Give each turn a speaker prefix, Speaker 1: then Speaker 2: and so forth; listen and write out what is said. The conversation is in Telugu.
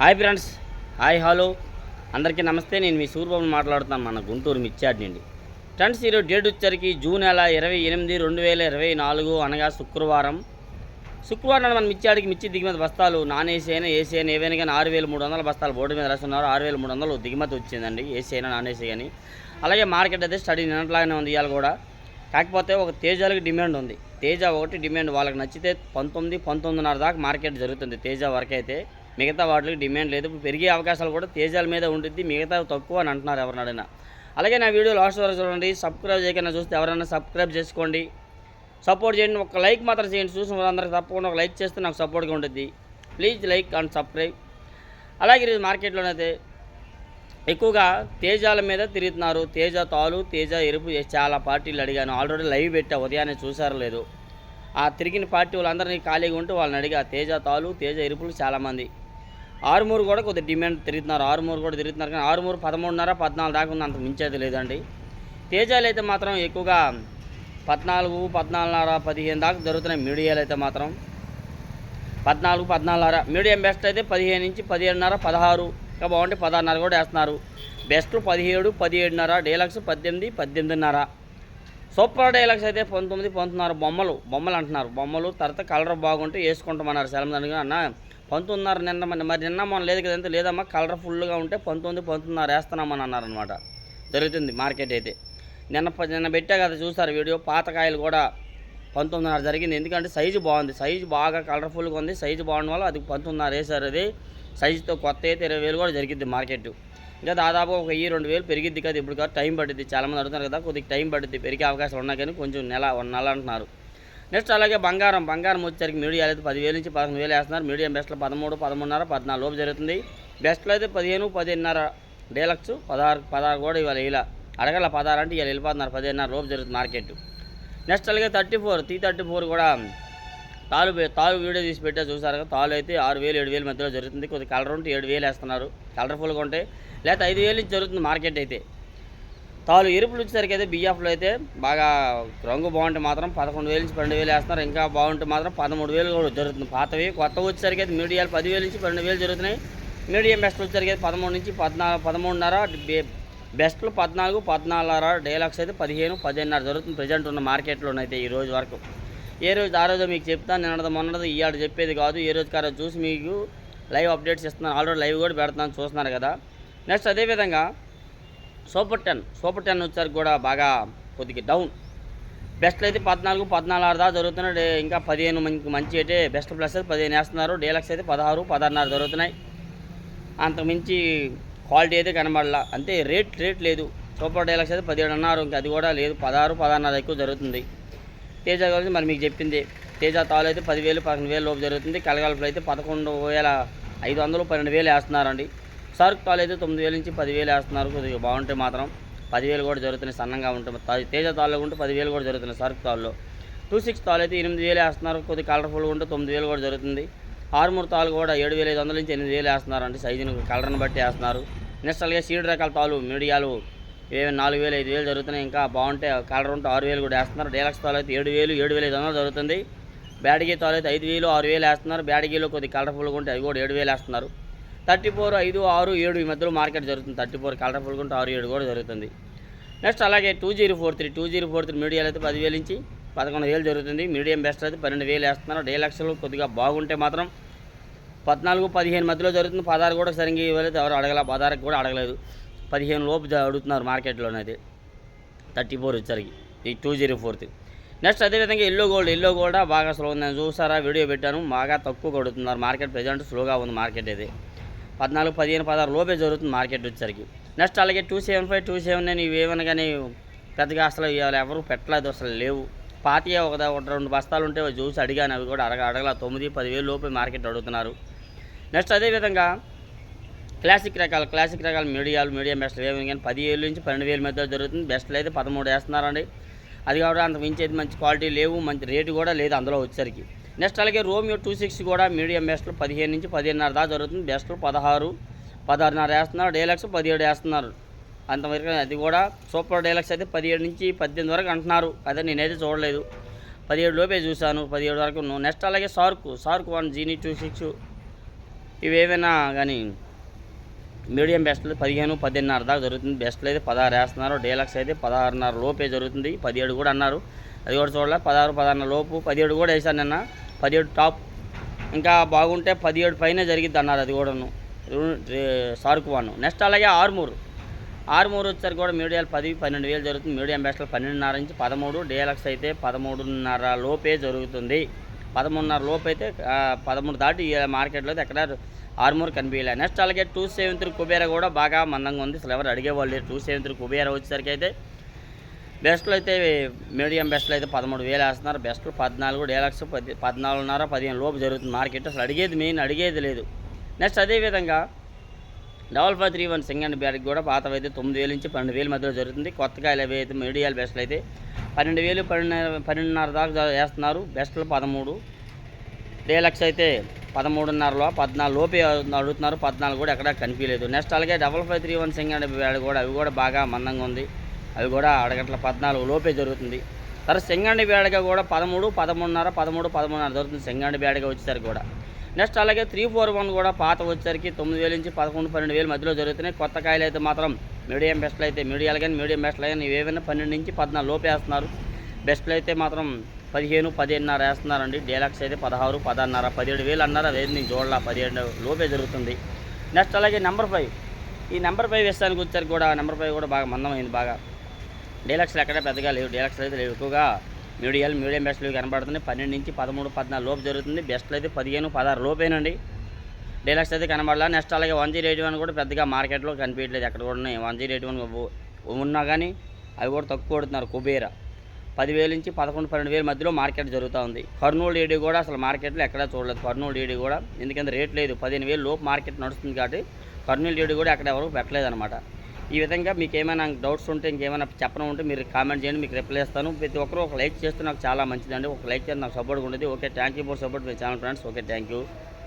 Speaker 1: Hi friends hi hello. అందరికీ నమస్తే నేను మీ సూర్యబాబు మాట్లాడుతున్నాను మన గుంటూరు మిర్చాడ్ నుండి ఫ్రెండ్స్ ఈరోజు డేట్ వచ్చరికి జూన్ నెల ఇరవై ఎనిమిది రెండు వేల ఇరవై నాలుగు అనగా శుక్రవారం. శుక్రవారం నాడు మన మిర్చాడికి మిర్చి దిగుమతి బస్తాలు నాన్ ఏసీ అయినా ఏసీ అయినా ఏవైనా కానీ ఆరు వేల మూడు వందల బస్తాలు బోర్డు మీద రాస్తున్నారు ఆరు వేల మూడు వందలు దిగుమతి వచ్చిందండి ఏసీ అయినా నాన్ ఏసీ కానీ. అలాగే మార్కెట్ అయితే స్టడీ నిన్నట్లాగానే ఉంది ఇవాళ కూడా. కాకపోతే ఒక తేజాలకు డిమాండ్ ఉంది. తేజ ఒకటి డిమాండ్ వాళ్ళకి నచ్చితే పంతొమ్మిది పంతొమ్మిదిన్నర దాకా మార్కెట్ జరుగుతుంది తేజ వరకు అయితే మిగతా వాటికి డిమాండ్ లేదు. ఇప్పుడు పెరిగే అవకాశాలు కూడా తేజాల మీద ఉంటుంది మిగతా తక్కువ అని అంటున్నారు ఎవరినైనా అలాగే నా వీడియో లాస్ట్ వరకు చూడండి. సబ్స్క్రైబ్ చేయకుండా చూస్తే ఎవరైనా సబ్స్క్రైబ్ చేసుకోండి. సపోర్ట్ చేయండి. ఒక లైక్ మాత్రం చేయండి. చూసిన వాళ్ళందరికీ తప్పకుండా ఒక లైక్ చేస్తే నాకు సపోర్ట్గా ఉంటుంది ప్లీజ్ లైక్ అండ్ సబ్స్క్రైబ్. అలాగే ఈరోజు మార్కెట్లోనైతే ఎక్కువగా తేజాల మీద తిరుగుతున్నారు. తేజ తాలు తేజ ఎరుపు చాలా పార్టీలు అడిగాను. ఆల్రెడీ లైవ్ పెట్టా. ఉదయాన్నే చూసారో లేదు. ఆ తిరిగిన పార్టీ వాళ్ళందరినీ ఖాళీగా ఉంటే వాళ్ళని అడిగా. తేజ తాలు తేజ ఎరుపులు చాలామంది ఆరుమూరు కూడా కొద్దిగా డిమాండ్ తిరుగుతున్నారు. ఆరుమూరు కూడా తిరుగుతున్నారు కానీ ఆరుమూరు పదమూడున్నర పద్నాలుగు దాకా ఉంది అంత మించేది లేదండి. తేజాలు అయితే మాత్రం ఎక్కువగా పద్నాలుగు పద్నాలుగున్నర పదిహేను దాకా జరుగుతున్నాయి మీడియాలు అయితే మాత్రం. పద్నాలుగు పద్నాలుగున్నర మీడియం బెస్ట్ అయితే పదిహేను నుంచి పదిహేడున్నర పదహారు ఇంకా బాగుంటే పదహారున్నర కూడా వేస్తున్నారు. బెస్ట్ పదిహేడు పదిహేడున్నర డీలక్స్ పద్దెనిమిది పద్దెనిమిదిన్నర. సూపర్ డైలాగ్స్ అయితే పంతొమ్మిది పంతొమ్మిదిన్నర బొమ్మలు బొమ్మలు అంటున్నారు. బొమ్మలు తర్వాత కలర్ బాగుంటే వేసుకుంటామన్నారు. సెలమదనిగా అన్న పంతొమ్మిదిన్నర నిన్న మన మరి నిన్న మొన్న లేదు కదంటే లేదమ్మా కలర్ఫుల్గా ఉంటే పంతొమ్మిది పంతొమ్మిదిన్నర వేస్తున్నామని అన్నారనమాట జరుగుతుంది మార్కెట్ అయితే. నిన్న ప- నిన్న పెట్టా కదా చూసారు వీడియో పాతకాయలు కూడా పంతొమ్మిదిన్నర జరిగింది. ఎందుకంటే సైజు బాగుంది. సైజు బాగా కలర్ఫుల్గా ఉంది. సైజు బాగుండడం వల్ల అది పంతొమ్మిదిన్నర వేసారు అది సైజుతో కొత్త అయితే ఇరవై వేలు కూడా జరిగింది మార్కెట్. ఇంకా దాదాపు ఒక వెయ్యి రెండు వేలు పెరిగిద్ది కదా ఇప్పుడు కాదు. టైం పడుద్ది. చాలామంది అడుగుతున్నారు కదా కొద్దిగా టైం పడుద్ది. పెరిగే అవకాశాలు ఉన్నాయి కానీ కొంచెం నెల వన్ నెల అంటున్నారు. నెక్స్ట్ అలాగే బంగారం. బంగారం వచ్చేసరికి మీడియాలు అయితే పదివేలు నుంచి పదకొండు వేలు వేస్తున్నారు. మీడియం బెస్ట్లో పదమూడు పదమూడున్నర పద్నాలుగు లోపు జరుగుతుంది. బెస్ట్లో అయితే పదిహేను పదిహేనున్నర డీలక్స్. పదహారు పదహారు కూడా ఇవాళ ఇలా అడగల పదహారు అంటే ఇవాళ వెళ్ళిపోతున్నారు. పదిహేనున్నర లోపు జరుగుతుంది మార్కెట్. నెక్స్ట్ అలాగే thirty four. T thirty four కూడా తాలు తాలు వీడియో తీసి పెట్టా చూసారు కదా. తాలు అయితే ఆరు వేలు ఏడు వేలు మధ్యలో జరుగుతుంది. కొద్ది కలర్ ఉంటే ఏడు వేలు వేస్తున్నారు. కలర్ఫుల్గా ఉంటే లేకపోతే ఐదు వేలు నుంచి జరుగుతుంది మార్కెట్ అయితే. తాలు ఎరుపులు వచ్చేసరికి అయితే బిఎఫ్లో అయితే బాగా రంగు బాగుంటే మాత్రం పదకొండు వేలు నుంచి పన్నెండు వేలు వేస్తున్నారు. ఇంకా బాగుంటే మాత్రం పదమూడు వేలు కూడా జరుగుతుంది. పాతవి కొత్త వచ్చేసరికి అయితే మీడియాలు పదివేలు నుంచి పన్నెండు వేలు జరుగుతున్నాయి. మీడియం బెస్ట్ వచ్చేసరికి అయితే పదమూడు నుంచి పద్నాలుగు పదమూడున్నర బెస్ట్లు పద్నాలుగు పద్నాలుగున్నర డైలాక్స్ అయితే పదిహేను పదిహేనున్నర జరుగుతుంది ప్రజెంట్ ఉన్న మార్కెట్లోనైతే ఈ రోజు వరకు. ఏ రోజు ఆ రోజు మీకు చెప్తాను. నిన్నది మొన్నది ఇవాళ చెప్పేది కాదు. ఏ రోజు కారో చూసి మీకు లైవ్ అప్డేట్స్ ఇస్తున్నాను. ఆల్రెడీ లైవ్ కూడా పెడతాను. చూస్తున్నారు కదా. నెక్స్ట్ అదేవిధంగా సూపర్ టెన్ సూపర్ టెన్ వచ్చేసరికి కూడా బాగా కొద్దిగా డౌన్. బెస్ట్లు అయితే పద్నాలుగు పద్నాలుగు ఆరు దాకా జరుగుతున్నాయి. ఇంకా పదిహేను మంచి మంచి అయితే బెస్ట్ ప్లస్ అయితే పదిహేను వేస్తున్నారు. డీలక్స్ అయితే పదహారు పదహారున్నర జరుగుతున్నాయి. అంతకుమించి క్వాలిటీ అయితే కనబడలా. అంతే రేట్ రేట్ లేదు. సూపర్ డీలక్స్ అయితే పదిహేడు అన్నారు ఇంకా అది కూడా లేదు. పదహారు పదహారున్నర ఎక్కువ జరుగుతుంది. తేజ గురించి మరి మీకు చెప్పింది. తేజ తాలు అయితే పదివేలు పదకొండు వేలు లోపు జరుగుతుంది. కలగలపలు అయితే పదకొండు వేల ఐదు వందలు పన్నెండు వేలు వేస్తున్నారండి. సరుకు తాలు అయితే తొమ్మిది వేల నుంచి పదివేలు వేస్తున్నారు. కొద్దిగా బాగుంటే మాత్రం పదివేలు కూడా జరుగుతున్నాయి. సన్నంగా ఉంటుంది తేజ తాళ్ళు ఉంటే పదివేలు కూడా జరుగుతున్నాయి సరుకు తాళ్ళు టూ సిక్స్ తాళ్ళు అయితే ఎనిమిది వేలు వేస్తున్నారు. కొద్దిగా కలర్ఫుల్గా ఉంటే తొమ్మిది వేలు కూడా జరుగుతుంది. ఆరుమూరు తాళ్ళు కూడా ఏడు వేల ఐదు వందల నుంచి ఎనిమిది వేలు వేస్తున్నారు. అంటే సైజుని కలర్ని బట్టి వేస్తున్నారు. నెక్స్ట్ అలాగే సీడ్ రకాల తాళ్ళు మీడియాలు ఏమైనా నాలుగు వేలు ఐదు వేలు జరుగుతున్నాయి. ఇంకా బాగుంటే కలర్ ఉంటే ఆరు వేలు కూడా వేస్తున్నారు. డీలక్స్ తాలు అయితే ఏడు వేలు ఏడు వేల ఐదు వందలు జరుగుతుంది. బ్యాడగీ తాలు అయితే ఐదు వేలు ఆరు వేలు వేస్తున్నారు. బ్యాడగీలో కొద్ది కలర్ఫుల్గా ఉంటే అవి కూడా ఏడు వేలు వేస్తున్నారు. థర్టీ ఫోర్ ఐదు ఆరు ఏడు ఈ మధ్యలో మార్కెట్ జరుగుతుంది. థర్టీ ఫోర్ కలర్ఫుల్గా ఉంటే ఆరు ఏడు కూడా జరుగుతుంది. నెక్స్ట్ అలాగే two zero four three two zero four three మీడియాలు అయితే పదివేలు నుంచి పదకొండు వేలు జరుగుతుంది. మీడియం బెస్ట్ అయితే పన్నెండు వేలు వేస్తున్నారు. డీలక్స్లు కొద్దిగా బాగుంటే మాత్రం పద్నాలుగు పదిహేను మధ్యలో జరుగుతుంది. పదహారు కూడా సరిగ్గా ఇవ్వలేదు. ఎవరు అడగల? పదహారుకి కూడా అడగలేదు. పదిహేను లోపు అడుగుతున్నారు మార్కెట్లోనైతే థర్టీ ఫోర్ వచ్చరికి ఈ టూ జీరో ఫోర్త్ నెక్స్ట్ అదేవిధంగా ఎల్లో గోల్డ్ ఎల్లో గోల్డ్ బాగా స్లో ఉంది నేను చూసారా? వీడియో పెట్టాను. బాగా తక్కువ కొడుతున్నారు. మార్కెట్ ప్రజెంట్ స్లోగా ఉంది మార్కెట్ అయితే. పద్నాలుగు పదిహేను పదహారు లోపే జరుగుతుంది మార్కెట్ వచ్చేసరికి. నెక్స్ట్ అలాగే two seven five two seven nine ఇవేమైనా కానీ పెద్దగా అసలు ఇవాళ ఎవరు పెట్టలేదు అసలు లేవు. పాతియే ఒక రెండు బస్తాలు ఉంటే చూసి అడిగాను అవి కూడా అడగ అడగల. తొమ్మిది పదివేలు లోపే మార్కెట్ అడుగుతున్నారు. నెక్స్ట్ అదేవిధంగా క్లాసిక్ రకాలు క్లాసిక్ రకాల మీడియాలు మీడియం బెస్ట్లు ఏమైనా కానీ పదివేలు నుంచి పన్నెండు వేల మధ్య జరుగుతుంది. బెస్ట్లు అయితే పదమూడు వేస్తున్నారండి. అది కాబట్టి అంత మించి మంచి క్వాలిటీ లేవు మంచి రేటు కూడా లేదు అందులో వచ్చేసరికి. నెక్స్ట్ అలాగే రోమియో టూ సిక్స్ కూడా మీడియం బెస్ట్లు పదిహేను నుంచి పదిహేనున్నర దాకా జరుగుతుంది. బెస్ట్లు పదహారు పదహారున్నర వేస్తున్నారు. డీలక్స్ పదిహేడు వేస్తున్నారు. అంతవరకు అది కూడా సూపర్ డీలక్స్ అయితే పదిహేడు నుంచి పద్దెనిమిది వరకు అంటున్నారు. అదే నేనైతే చూడలేదు. పదిహేడు లోపే చూశాను. పదిహేడు వరకు నెక్స్ట్ అలాగే సార్కు సార్కు వన్ జీనీ టూ సిక్స్. ఇవేమైనా కానీ మీడియం బెస్ట్లు పదిహేను పదిన్నర దాకా జరుగుతుంది. బెస్ట్లు అయితే పదహారు వేస్తున్నారు. డీలక్స్ అయితే పదహారున్నర లోపే జరుగుతుంది. పదిహేడు కూడా అన్నారు. అది కూడా చూడలే. పదహారు పదహారు లోపు. పదిహేడు కూడా వేసాను నిన్న. పదిహేడు టాప్. ఇంకా బాగుంటే పదిహేడు పైన జరిగిద్ది అన్నారు అది కూడాను. సార్కు వన్ నెక్స్ట్ అలాగే ఆరుమూరు. ఆరుమూరు వచ్చేసరికి కూడా మీడియాలు పది పన్నెండు వేలు జరుగుతుంది. మీడియం బెస్ట్లు పన్నెండున్నర నుంచి పదమూడు డీలక్స్ అయితే పదమూడున్నర లోపే జరుగుతుంది. పదమూడున్నర లోపు అయితే పదమూడు దాటి మార్కెట్లో ఎక్కడ ఆరుమూరు కనిపించలే. నెక్స్ట్ అలాగే టూ సెవెన్ త్రీ కుబేరా కూడా బాగా మందంగా ఉంది. అసలు ఎవరు అడిగేవాళ్ళు లేరు. టూ సెవెన్ త్రీ కుబేరా వచ్చేసరికి అయితే బెస్ట్లు అయితే మీడియం బెస్ట్లు అయితే పదమూడు వేలు వేస్తున్నారు. బెస్ట్లు పద్నాలుగు డీలక్స్ పది పద్నాలుగున్నర పదిహేను లోపు జరుగుతుంది మార్కెట్. అసలు అడిగేది మెయిన్ అడిగేది లేదు. నెక్స్ట్ అదేవిధంగా డబల్ ఫైవ్ త్రీ వన్ సింగండ్ బ్యాడ్కి కూడా పాత అయితే తొమ్మిది వేలు నుంచి పన్నెండు వేల మధ్యలో జరుగుతుంది. కొత్తగా అవి అయితే మీడియాల బెస్ట్లు అయితే పన్నెండు వేలు పన్నెండు పన్నెండున్నర దాకా వేస్తున్నారు. బెస్ట్లు పదమూడు డీలక్స్ అయితే పదమూడున్నరలో పద్నాలుగు లోపే అడుగుతున్నారు పద్నాలుగు కూడా ఎక్కడ కనిపించలేదు. నెక్స్ట్ అలాగే డబల్ ఫైవ్ త్రీ వన్ సింగండ్ బ్యాడ్ కూడా అవి కూడా బాగా మందంగా ఉంది. అవి కూడా అరగంటల పద్నాలుగు లోపే జరుగుతుంది. తర్వాత సింగండి బేడక కూడా పదమూడు పదమూడున్నర పదమూడు పదమూడున్నర జరుగుతుంది సింగండి బేడక వచ్చేసరికి కూడా. నెక్స్ట్ అలాగే త్రీ ఫోర్ వన్ కూడా పాత వచ్చేసరికి తొమ్మిది వేల నుంచి పదకొండు పన్నెండు వేల మధ్యలో జరుగుతున్నాయి. కొత్త కాయలు అయితే మాత్రం మీడియం బెస్ట్లు అయితే మీడియాలు కానీ మీడియం బెస్ట్లు కానీ ఏవైనా పన్నెండు నుంచి పద్నాలుగు లోపు వేస్తున్నారు. బెస్ట్లు అయితే మాత్రం పదిహేను పదిహేనున్నర వేస్తున్నారండి. డీలక్స్ అయితే పదహారు పదహారున్నర పదిహేడు వేలు అన్నారు. అదేది నేను చూడాల పదిహేడు లోపే జరుగుతుంది. నెక్స్ట్ అలాగే నెంబర్ ఫైవ్. ఈ నెంబర్ ఫైవ్ వేస్తానికి వచ్చేసరికి కూడా నెంబర్ ఫైవ్ కూడా బాగా మందమైంది బాగా. డీలక్స్లు ఎక్కడ పెద్దగా లేవు. డీలక్స్లు అయితే లేవు. ఎక్కువగా మీడియాలు మీడియం బెస్ట్లు కనబడుతున్నాయి. పన్నెండు నుంచి పదమూడు పద్నాలుగు లోపు జరుగుతుంది. బెస్ట్లు అయితే పదిహేను పదహారు లోపేనండి. డీలక్స్ అయితే కనబడాల. నెక్స్ట్ అలాగే వన్ జీరో ఎయిట్ వన్ కూడా పెద్దగా మార్కెట్లో కనిపించట్లేదు. ఎక్కడ కూడా ఉన్నాయి. వన్ జీరో ఎయిట్ వన్ ఉన్నా కానీ అవి కూడా తక్కువ కొడుతున్నారు. కుబేరా పదివేల నుంచి పదకొండు పన్నెండు వేల మధ్యలో మార్కెట్ జరుగుతూ ఉంది. కర్నూలు డీడీ కూడా అసలు మార్కెట్లో ఎక్కడా చూడలేదు. కర్నూలు డీడీ కూడా ఎందుకంటే రేట్ లేదు. పదిహేను వేలు లోపు మార్కెట్ నడుస్తుంది కాబట్టి కర్నూలు డీడీ కూడా ఎక్కడ ఎవరు పెట్టలేదు అనమాట ఈ విధంగా మీకు ఏమైనా డౌట్స్ ఉంటే ఇంకేమైనా చెప్పడం ఉంటే మీరు కామెంట్ చేయండి మీకు రిప్లై ఇస్తాను. ప్రతి ఒక్కరు ఒక లైక్ చేస్తే నాకు చాలా మంచిదండి. ఒక లైక్ చేస్తే నాకు సపోర్ట్గా ఉండేది. Okay thank you for support me channel friends okay thank you